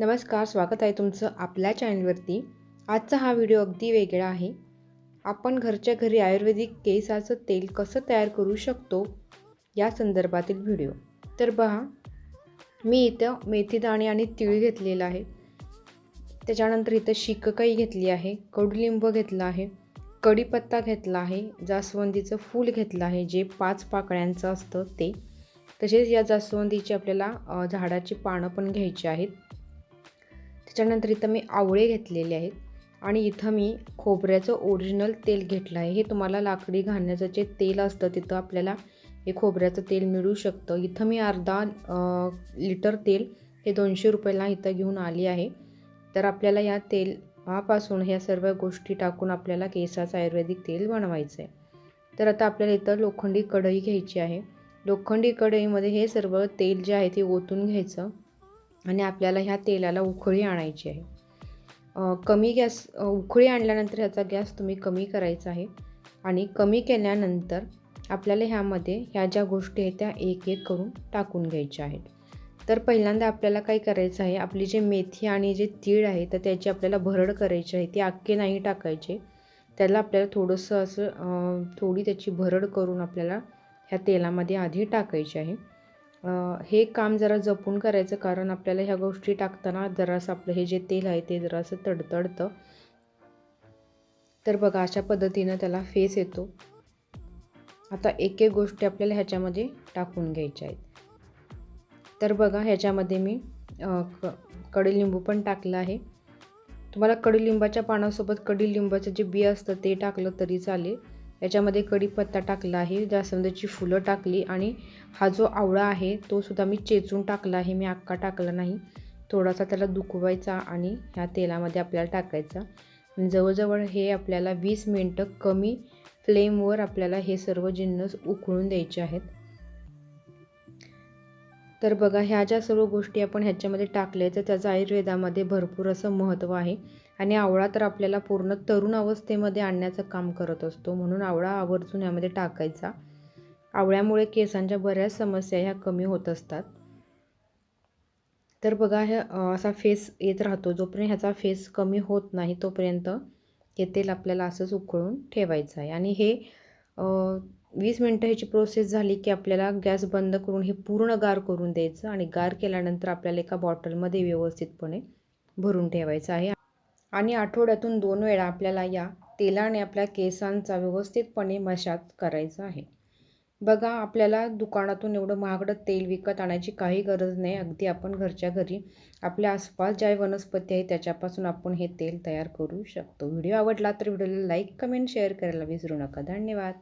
नमस्कार स्वागत आहे तुमचं आपल्या चॅनलवरती. आजचा हा व्हिडिओ अगदी वेगळा आहे. आपण घरच्या घरी आयुर्वेदिक केसाचं तेल कसं तयार करू शकतो या संदर्भातील व्हिडिओ. तर पहा मी इथं मेथीदाणे आणि तीळ घेतलेलं आहे. त्याच्यानंतर इथं शिककाई घेतली आहे कडुलिंब घेतला आहे कढीपत्ता घेतला आहे जास्वंदीचं फूल घेतलं आहे जे पाच पाकळ्यांचं असतं ते. तसेच या जास्वंदीची आपल्याला झाडाची पानं पण घ्यायची आहेत. त्याच्यानंतर इथं मी आवळे घेतलेले आहेत. आणि इथं मी खोबऱ्याचं ओरिजिनल तेल घेतलं आहे. हे तुम्हाला लाकडी घालण्याचं जे तेल असतं तिथं आपल्याला हे खोबऱ्याचं तेल मिळू शकतं. इथं मी अर्धा लिटर तेल हे दोनशे रुपयाला इथं घेऊन आली आहे. तर आपल्याला या तेलापासून ह्या सर्व गोष्टी टाकून आपल्याला केसाचं आयुर्वेदिक तेल बनवायचं आहे तर आता आपल्याला इथं लोखंडी कढई घ्यायची आहे. लोखंडी कढईमध्ये हे सर्व तेल जे आहे ते ओतून घ्यायचं. आणि आपल्याला ह्या तेलाला उकळी आणायची आहे. कमी गॅस उखळी उकळी आणल्यानंतर ह्याचा गॅस तुम्ही कमी करायचा आहे. आणि कमी केल्यानंतर आपल्याला ह्यामध्ये ह्या ज्या गोष्टी आहेत त्या एक एक करून टाकून घ्यायच्या आहेत. तर पहिल्यांदा आपल्याला काय करायचं आहे आपली जे मेथी आणि जे तीळ आहे तर त्याची आपल्याला भरड करायची आहे ती आक्के नाही टाकायचे. त्याला आपल्याला थोडंसं असं थोडी त्याची भरड करून आपल्याला ह्या तेलामध्ये आधी टाकायची आहे. हे काम जरा जपून करायचं कारण आपल्याला ह्या गोष्टी टाकताना जरासं आपलं हे जे तेल आहे ते जरासं तडतडतं. तर बघा अशा पद्धतीनं त्याला फेस येतो. आता एक एक गोष्टी आपल्याला ह्याच्यामध्ये टाकून घ्यायच्या आहेत. तर बघा ह्याच्यामध्ये मी कडीलिंबू क कडुलिंबू पण टाकलं आहे. तुम्हाला कडुलिंबाच्या पानासोबत कडुलिंबाचं जे बी असतं ते टाकलं तरी चालेल. याच्यामध्ये कढीपत्ता टाकला आहे जास्वंदाची फुलं टाकली आणि हा जो आवळा आहे तो सुद्धा मी चेचून टाकला आहे. मी अक्का टाकला नाही. थोडासा त्याला दुखवायचा आणि ह्या तेलामध्ये आपल्याला टाकायचा. जवळजवळ हे आपल्याला वीस मिनटं कमी फ्लेमवर आपल्याला हे सर्व जिन्नस उकळून द्यायचे आहेत. तर बघा ह्या ज्या सर्व गोष्टी आपण ह्याच्यामध्ये टाकल्या तर त्याचं आयुर्वेदामध्ये भरपूर असं महत्त्व आहे. आणि आवळा तर आपल्याला पूर्ण तरुण अवस्थेमध्ये आणण्याचं काम करत असतो. म्हणून आवळा आवर्जून यामध्ये टाकायचा. आवळ्यामुळे केसांच्या बऱ्याच समस्या ह्या कमी होत असतात. तर बघा हे असा फेस येत राहतो. जोपर्यंत ह्याचा फेस कमी होत नाही तोपर्यंत हे तेल आपल्याला असंच उकळून ठेवायचं आहे. आणि हे वीस मिनटं ह्याची प्रोसेस झाली की आपल्याला गॅस बंद करून हे पूर्ण गार करून द्यायचं आणि गार केल्यानंतर आपल्याला एका बॉटलमध्ये व्यवस्थितपणे भरून ठेवायचं आहे. आणि आठवड्यातून दोन वेळा आपल्याला या तेलाने आपल्या केसांचा व्यवस्थितपणे मशाज करायचा आहे. बघा आपल्याला दुकानातून एवढं महागडं तेल विकत आणायची काही गरज नाही. अगदी आपण घरच्या घरी आपल्या आसपास ज्या वनस्पती आहे त्याच्यापासून आपण हे तेल तयार करू शकतो. व्हिडिओ आवडला तर व्हिडिओला लाईक कमेंट शेअर करायला विसरू नका. धन्यवाद.